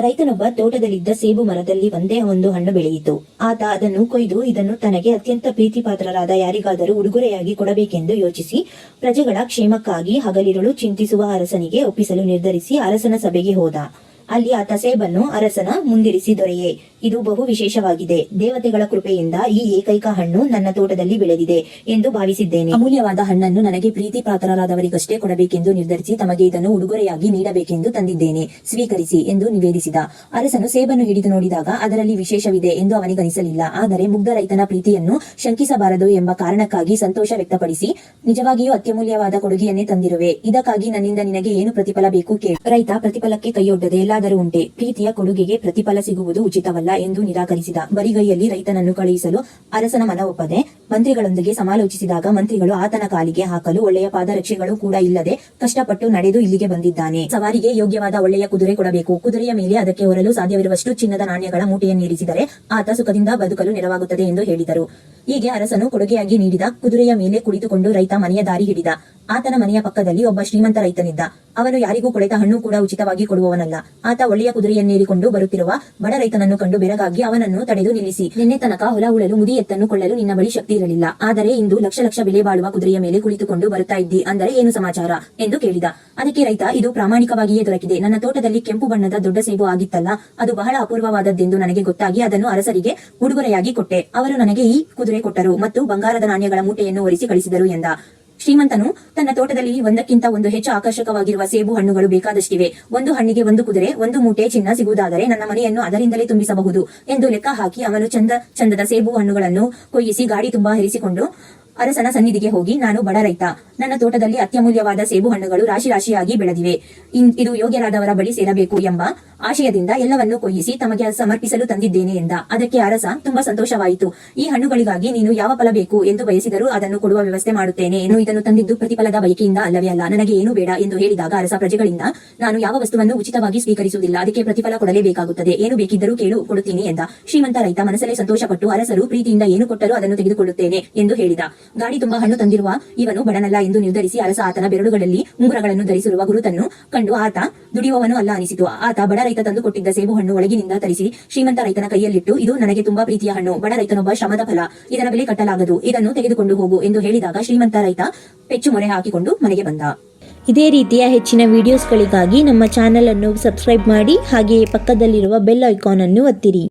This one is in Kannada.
ರೈತನೊಬ್ಬ ತೋಟದಲ್ಲಿದ್ದ ಸೇಬು ಮರದಲ್ಲಿ ಒಂದೇ ಒಂದು ಹಣ್ಣು ಬೆಳೆಯಿತು. ಆತ ಅದನ್ನು ಕೊಯ್ದು ಇದನ್ನು ತನಗೆ ಅತ್ಯಂತ ಪ್ರೀತಿಪಾತ್ರರಾದ ಯಾರಿಗಾದರೂ ಉಡುಗೊರೆಯಾಗಿ ಕೊಡಬೇಕೆಂದು ಯೋಚಿಸಿ, ಪ್ರಜೆಗಳ ಕ್ಷೇಮಕ್ಕಾಗಿ ಹಗಲಿರುಳು ಚಿಂತಿಸುವ ಅರಸನಿಗೆ ಒಪ್ಪಿಸಲು ನಿರ್ಧರಿಸಿ ಅರಸನ ಸಭೆಗೆ ಹೋದ. ಅಲ್ಲಿ ಆತ ಸೇಬನ್ನು ಅರಸನ ಮುಂದಿರಿಸಿ ದೊರೆಯೇ. ಇದು ಬಹು ವಿಶೇಷವಾಗಿದೆ. ದೇವತೆಗಳ ಕೃಪೆಯಿಂದ ಈ ಏಕೈಕ ಹಣ್ಣು ನನ್ನ ತೋಟದಲ್ಲಿ ಬೆಳೆದಿದೆ ಎಂದು ಭಾವಿಸಿದ್ದೇನೆ. ಅಮೂಲ್ಯವಾದ ಹಣ್ಣನ್ನು ನನಗೆ ಪ್ರೀತಿ ಪಾತ್ರರಾದವರಿಗಷ್ಟೇ ಕೊಡಬೇಕೆಂದು ನಿರ್ಧರಿಸಿ ತಮಗೆ ಇದನ್ನು ಉಡುಗೊರೆಯಾಗಿ ನೀಡಬೇಕೆಂದು ತಂದಿದ್ದೇನೆ. ಸ್ವೀಕರಿಸಿ ಎಂದು ನಿವೇದಿಸಿದ. ಅರಸನು ಸೇಬನ್ನು ಹಿಡಿದು ನೋಡಿದಾಗ ಅದರಲ್ಲಿ ವಿಶೇಷವಿದೆ ಎಂದು ಅವನಿಗನಿಸಲಿಲ್ಲ. ಆದರೆ ಮುಗ್ಧ ರೈತನ ಪ್ರೀತಿಯನ್ನು ಶಂಕಿಸಬಾರದು ಎಂಬ ಕಾರಣಕ್ಕಾಗಿ ಸಂತೋಷ ವ್ಯಕ್ತಪಡಿಸಿ, ನಿಜವಾಗಿಯೂ ಅತ್ಯಮೂಲ್ಯವಾದ ಕೊಡುಗೆಯನ್ನೇ ತಂದಿರುವೆ. ಇದಕ್ಕಾಗಿ ನನ್ನಿಂದ ನಿನಗೆ ಏನು ಪ್ರತಿಫಲ ಬೇಕು ಕೇಳಿ. ರೈತ ಪ್ರತಿಫಲಕ್ಕೆ ಕೈಯೊಡ್ಡದೆ ಎಲ್ಲಾದರೂ ಉಂಟೆ. ಪ್ರೀತಿಯ ಕೊಡುಗೆಗೆ ಪ್ರತಿಫಲ ಸಿಗುವುದು ಉಚಿತವಲ್ಲ. ಎಂದು ನಿರಾಕರಿಸಿದ ಬರಿಗೈಯಲ್ಲಿ ರೈತನನ್ನು ಕಳುಹಿಸಲು ಅರಸನ ಮನ ಒಪ್ಪದೆ ಮಂತ್ರಿಗಳೊಂದಿಗೆ ಸಮಾಲೋಚಿಸಿದಾಗ ಮಂತ್ರಿಗಳು ಆತನ ಕಾಲಿಗೆ ಹಾಕಲು ಒಳ್ಳೆಯ ಪಾದರಕ್ಷೆಗಳು ಕೂಡ ಇಲ್ಲದೆ ಕಷ್ಟಪಟ್ಟು ನಡೆದು ಇಲ್ಲಿಗೆ ಬಂದಿದ್ದಾನೆ. ಸವಾರಿಗೆ ಯೋಗ್ಯವಾದ ಒಳ್ಳೆಯ ಕುದುರೆ ಕೊಡಬೇಕು. ಕುದುರೆಯ ಮೇಲೆ ಅದಕ್ಕೆ ಹೊರಲು ಸಾಧ್ಯವಿರುವಷ್ಟು ಚಿನ್ನದ ನಾಣ್ಯಗಳ ಮೂಟೆಯನ್ನಿರಿಸಿದರೆ ಆತ ಸುಖದಿಂದ ಬದುಕಲು ನೆರವಾಗುತ್ತದೆ ಎಂದು ಹೇಳಿದರು. ಹೀಗೆ ಅರಸನು ಕೊಡುಗೆಯಾಗಿ ನೀಡಿದ ಕುದುರೆಯ ಮೇಲೆ ಕುಳಿತುಕೊಂಡು ರೈತ ಮನೆಯ ದಾರಿ ಹಿಡಿದ. ಆತನ ಮನೆಯ ಪಕ್ಕದಲ್ಲಿ ಒಬ್ಬ ಶ್ರೀಮಂತ ರೈತನಿದ್ದ. ಅವನು ಯಾರಿಗೂ ಕೊಳೆತ ಹಣ್ಣು ಕೂಡ ಉಚಿತವಾಗಿ ಕೊಡುವವನಲ್ಲ. ಆತ ಒಳ್ಳೆಯ ಕುದುರೆಯನ್ನೇರಿಕೊಂಡು ಬರುತ್ತಿರುವ ಬಡ ರೈತನನ್ನು ಕಂಡು ಬೆರಗಾಗಿ ಅವನನ್ನು ತಡೆದು ನಿಲ್ಲಿಸಿ. ನಿನ್ನೆ ತನಕ ಹೊಲ ಉಳಲು ಮುದಿ ಎತ್ತನ್ನು ಕೊಳ್ಳಲು ನಿನ್ನ ಬಳಿ ಶಕ್ತಿ ಇರಲಿಲ್ಲ. ಆದರೆ ಇಂದು ಲಕ್ಷ ಲಕ್ಷ ಬೆಲೆ ಬಾಳುವ ಕುದುರೆಯ ಮೇಲೆ ಕುಳಿತುಕೊಂಡು ಬರುತ್ತಾ ಇದ್ದಿ. ಅಂದರೆ ಏನು ಸಮಾಚಾರ? ಎಂದು ಕೇಳಿದ. ಅದಕ್ಕೆ ರೈತ, ಇದು ಪ್ರಾಮಾಣಿಕವಾಗಿಯೇ ದೊರಕಿದೆ. ನನ್ನ ತೋಟದಲ್ಲಿ ಕೆಂಪು ಬಣ್ಣದ ದೊಡ್ಡ ಸೇಬು ಆಗಿತ್ತಲ್ಲ, ಅದು ಬಹಳ ಅಪೂರ್ವವಾದದ್ದೆಂದು ನನಗೆ ಗೊತ್ತಾಗಿ ಅದನ್ನು ಅರಸರಿಗೆ ಉಡುಗೊರೆಯಾಗಿ ಕೊಟ್ಟೆ. ಅವರು ನನಗೆ ಈ ಕುದುರೆ ಕೊಟ್ಟರು ಮತ್ತು ಬಂಗಾರದ ನಾಣ್ಯಗಳ ಮೂಟೆಯನ್ನು ಒರೆಸಿ ಕಳಿಸಿದರು ಎಂದ. ಶ್ರೀಮಂತನು ತನ್ನ ತೋಟದಲ್ಲಿ ಒಂದಕ್ಕಿಂತ ಒಂದು ಹೆಚ್ಚು ಆಕರ್ಷಕವಾಗಿರುವ ಸೇಬು ಹಣ್ಣುಗಳು ಬೇಕಾದಷ್ಟಿವೆ. ಒಂದು ಹಣ್ಣಿಗೆ ಒಂದು ಕುದುರೆ, ಒಂದು ಮೂಟೆ ಚಿನ್ನ ಸಿಗುವುದಾದರೆ ನನ್ನ ಮನೆಯನ್ನು ಅದರಿಂದಲೇ ತುಂಬಿಸಬಹುದು ಎಂದು ಲೆಕ್ಕ ಹಾಕಿ ಅವನು ಚಂದ ಚಂದದ ಸೇಬು ಹಣ್ಣುಗಳನ್ನು ಕೊಯ್ಯಿಸಿ ಗಾಡಿ ತುಂಬಾ ಹರಿಸಿಕೊಂಡು ಅರಸನ ಸನ್ನಿಧಿಗೆ ಹೋಗಿ, ನಾನು ಬಡ ರೈತ ನನ್ನ ತೋಟದಲ್ಲಿ ಅತ್ಯಮೂಲ್ಯವಾದ ಸೇಬು ಹಣ್ಣುಗಳು ರಾಶಿ ರಾಶಿಯಾಗಿ ಬೆಳೆದಿವೆ. ಇದು ಯೋಗ್ಯರಾದವರ ಬಳಿ ಸೇರಬೇಕು ಎಂಬ ಆಶಯದಿಂದ ಎಲ್ಲವನ್ನೂ ಕೊಯ್ಯಿಸಿ ತಮಗೆ ಸಮರ್ಪಿಸಲು ತಂದಿದ್ದೇನೆ ಎಂದ. ಅದಕ್ಕೆ ಅರಸ, ತುಂಬಾ ಸಂತೋಷವಾಯಿತು. ಈ ಹಣ್ಣುಗಳಿಗಾಗಿ ನೀನು ಯಾವ ಫಲ ಬೇಕು ಎಂದು ಬಯಸಿದರೂ ಅದನ್ನು ಕೊಡುವ ವ್ಯವಸ್ಥೆ ಮಾಡುತ್ತೇನೆ ಏನು ಇದನ್ನು ತಂದಿದ್ದು ಪ್ರತಿಫಲದ ಬಯಕೆಯಿಂದ ಅಲ್ಲವೇ ಅಲ್ಲ, ನನಗೆ ಏನು ಬೇಡ ಎಂದು ಹೇಳಿದಾಗ ಅರಸ ಪ್ರಜೆಗಳಿಂದ ನಾನು ಯಾವ ವಸ್ತುವನ್ನು ಉಚಿತವಾಗಿ ಸ್ವೀಕರಿಸುವುದಿಲ್ಲ, ಅದಕ್ಕೆ ಪ್ರತಿಫಲ ಕೊಡಲೇಬೇಕಾಗುತ್ತದೆ. ಏನು ಬೇಕಿದ್ದರೂ ಕೇಳು, ಕೊಡುತ್ತೀನಿ ಎಂದ. ಶ್ರೀಮಂತ ರೈತ ಮನಸ್ಸಲ್ಲೇ ಸಂತೋಷಪಟ್ಟು ಅರಸರು ಪ್ರೀತಿಯಿಂದ ಏನು ಕೊಟ್ಟರೂ ಅದನ್ನು ತೆಗೆದುಕೊಳ್ಳುತ್ತೇನೆ ಎಂದು ಹೇಳಿದ. ಗಾಡಿ ತುಂಬಾ ಹಣ್ಣು ತಂದಿರುವ ಇವನು ಬಡನಲ್ಲ ಎಂದು ನಿರ್ಧರಿಸಿ ಅರಸ ಆತನ ಬೆರಳುಗಳಲ್ಲಿ ಉಂಗುರಗಳನ್ನು ಧರಿಸಿರುವ ಗುರುತನ್ನು ಕಂಡು ಆತ ದುಡಿಯುವವನು ಅಲ್ಲ ಅನಿಸಿತು. ಆತ ಬಡ ರೈತ ತಂದು ಕೊಟ್ಟಿದ್ದ ಸೇಬು ಹಣ್ಣು ಒಳಗಿನಿಂದ ತರಿಸಿ ಶ್ರೀಮಂತ ರೈತನ ಕೈಯಲ್ಲಿಟ್ಟು, ಇದು ನನಗೆ ತುಂಬಾ ಪ್ರೀತಿಯ ಹಣ್ಣು. ಬಡ ರೈತನೊಬ್ಬ ಶ್ರಮದ ಫಲ. ಇದರ ಬೆಲೆ ಕಟ್ಟಲಾಗದು. ಇದನ್ನು ತೆಗೆದುಕೊಂಡು ಹೋಗು ಎಂದು ಹೇಳಿದಾಗ ಶ್ರೀಮಂತ ರೈತ ಪೆಚ್ಚು ಮೊರೆ ಹಾಕಿಕೊಂಡು ಮನೆಗೆ ಬಂದ. ಇದೇ ರೀತಿಯ ಹೆಚ್ಚಿನ ವಿಡಿಯೋಸ್ಗಳಿಗಾಗಿ ನಮ್ಮ ಚಾನೆಲ್ ಅನ್ನು ಸಬ್ಸ್ಕ್ರೈಬ್ ಮಾಡಿ, ಹಾಗೆಯೇ ಪಕ್ಕದಲ್ಲಿರುವ ಬೆಲ್ ಐಕಾನ್ ಅನ್ನು ಒತ್ತಿರಿ.